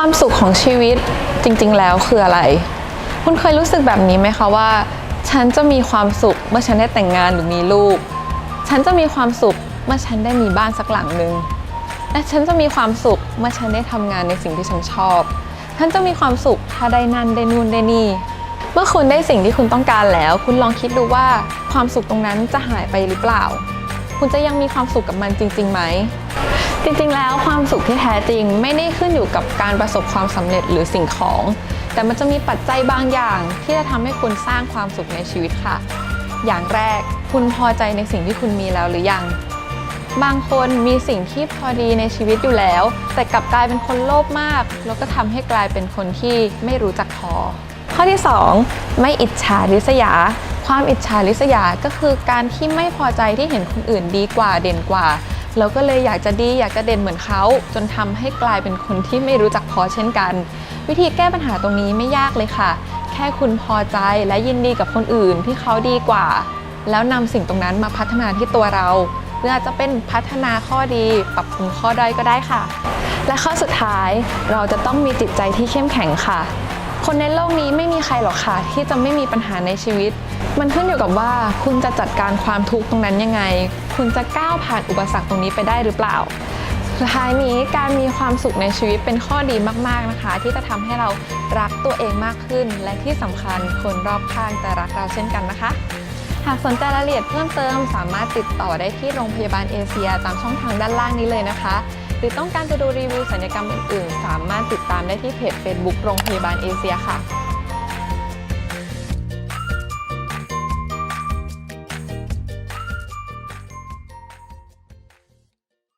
ความสุขของชีวิตจริงๆ แล้วคืออะไร คุณเคยรู้สึกแบบนี้ไหมคะว่า ฉันจะมีความสุขเมื่อฉันได้แต่งงานหรือมีลูก ฉันจะมีความสุขเมื่อฉันได้มีบ้านสักหลังหนึ่งและฉันจะมีความสุขเมื่อฉันได้ทำงานในสิ่งที่ฉันชอบ ฉันจะมีความสุขถ้าได้นั่นได้นู่นได้นี่ เมื่อคุณได้สิ่งที่คุณต้องการแล้ว คุณลองคิดดูว่าความสุขตรงนั้นจะหายไปหรือเปล่า คุณจะยังมีความสุขกับมันจริงๆไหม จริงๆ แล้วความสุขที่แท้จริงไม่ได้ขึ้นอยู่กับการประสบความสำเร็จหรือสิ่งของ แต่มันจะมีปัจจัยบางอย่าง ที่จะทำให้คุณสร้างความสุขในชีวิตค่ะ อย่างแรกคุณพอใจในสิ่งที่คุณมีแล้วหรือยัง บางคนมีสิ่งที่พอดีในชีวิตอยู่แล้ว แต่กลับกลายเป็นคนโลภมาก แล้วก็ทำให้กลายเป็นคนที่ไม่รู้จักพอ ข้อที่ 2 ไม่อิจฉาริษยา ความอิจฉาริษยาก็คือการที่ไม่พอใจที่เห็นคนอื่นดีกว่าเด่นกว่า แล้วก็เลยอยากจะดีอยากจะเด่นเหมือนเขา จนทำให้กลายเป็นคนที่ไม่รู้จักพอเช่นกัน วิธีแก้ปัญหาตรงนี้ไม่ยากเลยค่ะ แค่คุณพอใจและยินดีกับคนอื่นที่เขาดีกว่า แล้วนำสิ่งตรงนั้นมาพัฒนาที่ตัวเราหรืออาจจะเป็นพัฒนาข้อดีปรับปรุงข้อด้อยก็ได้ค่ะ และข้อสุดท้ายเราจะต้องมีจิตใจที่เข้มแข็งค่ะ คนในโลกนี้ไม่มีใครหรอกค่ะ ที่จะไม่มีปัญหาในชีวิต มันขึ้นอยู่กับว่าคุณจะจัดการความทุกข์ตรงนั้นยังไง คุณจะก้าวผ่านอุปสรรคตรงนี้ไปได้หรือเปล่า สุดท้ายนี้การมีความสุขในชีวิตเป็นข้อดีมาก ๆนะคะ ที่จะทำให้เรารักตัวเองมากขึ้น และที่สำคัญคนรอบข้างจะรักเราเช่นกันนะคะ หากสนใจรายละเอียดเพิ่มเติม สามารถติดต่อได้ที่โรงพยาบาลเอเชียตามช่องทางด้านล่างนี้เลยนะคะ หรือต้องการจะดูรีวิวสัญญกรรมอื่นๆ สามารถติดตามได้ที่เพจ Facebook โรงพยาบาลเอเชียค่ะ